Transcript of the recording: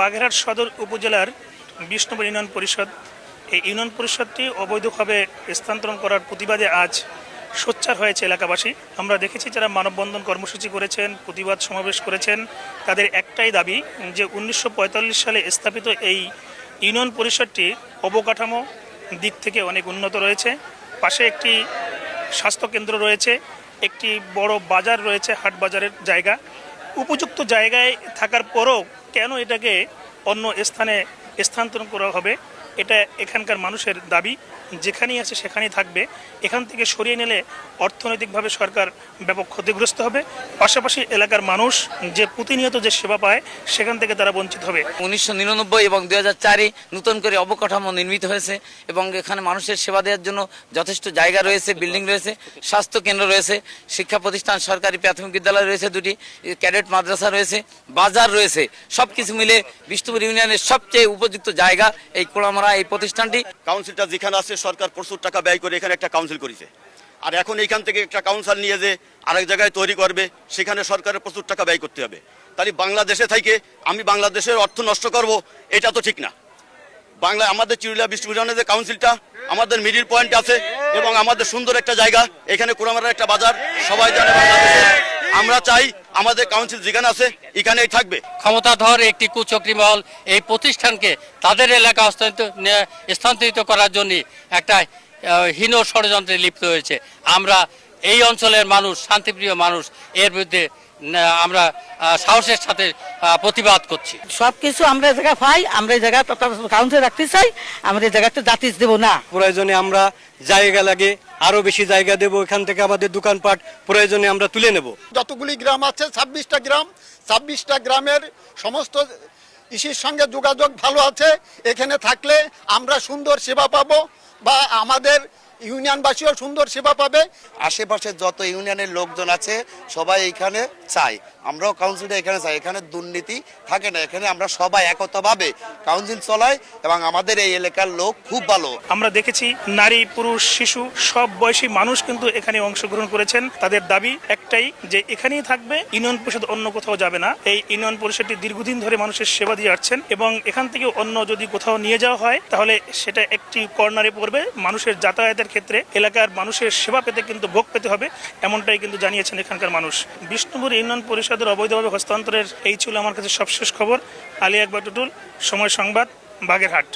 বাগেরহাট সদর উপজেলার বিষ্ণুপুর ইউনিয়ন পরিষদ। এই ইউনিয়ন পরিষদটি অবৈধভাবে স্থানান্তরণ করার প্রতিবাদে আজ সোচ্চার হয়েছে এলাকাবাসী। আমরা দেখেছি যারা মানববন্ধন কর্মসূচি করেছেন, প্রতিবাদ সমাবেশ করেছেন, তাদের একটাই দাবি যে উনিশশো পঁয়তাল্লিশ সালে স্থাপিত এই ইউনিয়ন পরিষদটি অবকাঠামো দিক থেকে অনেক উন্নত রয়েছে। পাশে একটি স্বাস্থ্যকেন্দ্র রয়েছে, একটি বড় বাজার রয়েছে, হাট বাজারের জায়গা। উপযুক্ত জায়গায় থাকার পরও কেন এটাকে অন্য স্থানে স্থানান্তর করা হবে? এটা এখানকার মানুষের দাবি। যেখানেই আছে সেখানেই থাকবে। এখান থেকে সরিয়ে নিলে অর্থনৈতিকভাবে সরকার ব্যাপক ক্ষতিগ্রস্ত হবে। পাশাপাশি এলাকার মানুষ যে প্রতিনিয়ত যে সেবা পায়, সেখান থেকে তারা বঞ্চিত হবে। উনিশশো নিরানব্বই এবং দুই হাজার চারে নতুন করে অবকাঠামো নির্মিত হয়েছে এবং এখানে মানুষের সেবা দেওয়ার জন্য যথেষ্ট জায়গা রয়েছে, বিল্ডিং রয়েছে স্বাস্থ্য কেন্দ্র রয়েছে, শিক্ষা প্রতিষ্ঠান, সরকারি প্রাথমিক বিদ্যালয় রয়েছে দুটি, ক্যাডেট মাদ্রাসা রয়েছে, বাজার রয়েছে। সব কিছু মিলে বিষ্ণুপুর ইউনিয়নের সবচেয়ে উপযুক্ত জায়গা এই কোড়ামারা এই প্রতিষ্ঠানটি কাউন্সিলটা যেখানে আছে, সরকার প্রচুর টাকা ব্যয় করে এখানে একটা কাউন্সিল করেছে। আর এখন এইখান থেকে একটা কাউন্সিল নিয়ে যে আরেক জায়গায় তৈরি করবে, সেখানে সরকারের প্রচুর টাকা ব্যয় করতে হবে। তাহলে বাংলাদেশে থেকে আমি বাংলাদেশের অর্থ নষ্ট করব, এটা তো ঠিক না। বাংলা আমাদের চিরুলিয়া বিশ্ববিদ্যালয়ের যে কাউন্সিলটা, আমাদের মিডিল পয়েন্ট আছে এবং আমাদের সুন্দর একটা জায়গা, এখানে কুড়ামারার একটা বাজার, সবাই জানে বাংলাদেশে। আমরা চাই আমাদের কাউন্সিল যেখানে আছে, এখানেই থাকবে। ক্ষমতাধর একটি কুচক্রি মহল, এই প্রতিষ্ঠানকে তাদের এলাকা স্থানান্তরিত করার জন্য একটা হীন ষড়যন্ত্রে লিপ্ত হয়েছে। আমরা এই অঞ্চলের মানুষ, শান্তিপ্রিয় মানুষ, এর বিরুদ্ধে আমরা সাহসের সাথে প্রতিবাদ করছি। সব কিছু আমরা এই জায়গা পাই আমরা এই জায়গা কাউন্সিল রাখতে চাই আমরা এই জায়গাতে জাতিস দেবো না। প্রয়োজনে আমরা জায়গা লাগে আরও বেশি জায়গা দেব এখান থেকে আমাদের দোকানপাট প্রয়োজনে আমরা তুলে নেব। যতগুলি গ্রাম আছে ছাব্বিশটা গ্রাম ছাব্বিশটা গ্রামের সমস্ত ইসির সঙ্গে যোগাযোগ ভালো আছে এখানে থাকলে আমরা সুন্দর সেবা পাবো বা আমাদের ইউনিয়নবাসীও সুন্দর সেবা পাবে। আশেপাশে যত ইউনিয়নের লোকজন আছে সবাই এখানে চাই আমরাও কাউন্সিলটা এখানে চাই। এখানে দুর্নীতি থাকে না। এখানে আমরা সবাই একতাভাবে কাউন্সিল চলাই এবং আমাদের এই এলাকার লোক খুব ভালো। আমরা দেখেছি নারী পুরুষ শিশু সব বয়সী মানুষ কিন্তু এখানে অংশগ্রহণ করেছেন। তাদের দাবি একটাই যে এখানেই থাকবে ইউনিয়ন পরিষদ অন্য কোথাও যাবে না। এই ইউনিয়ন পরিষদটি দীর্ঘদিন ধরে মানুষের সেবা দিয়ে আসছেন এবং এখান থেকে অন্য যদি কোথাও নিয়ে যাওয়া হয় তাহলে সেটা একটি কর্নারে পড়বে। মানুষের যাতায়াতের ক্ষেত্রে এলাকার মানুষের সেবা পেতে কিন্তু ভোগ পেতে হবে, এমনটাই কিন্তু জানিয়েছেন এখানকার মানুষ। বিষ্ণুপুর ইউনিয়ন পরিষদের অবৈধভাবে হস্তান্তরের এই ছিল আমার কাছে সবশেষ খবর। আলী আকবর টুটুল, সময় সংবাদ, বাগেরহাট।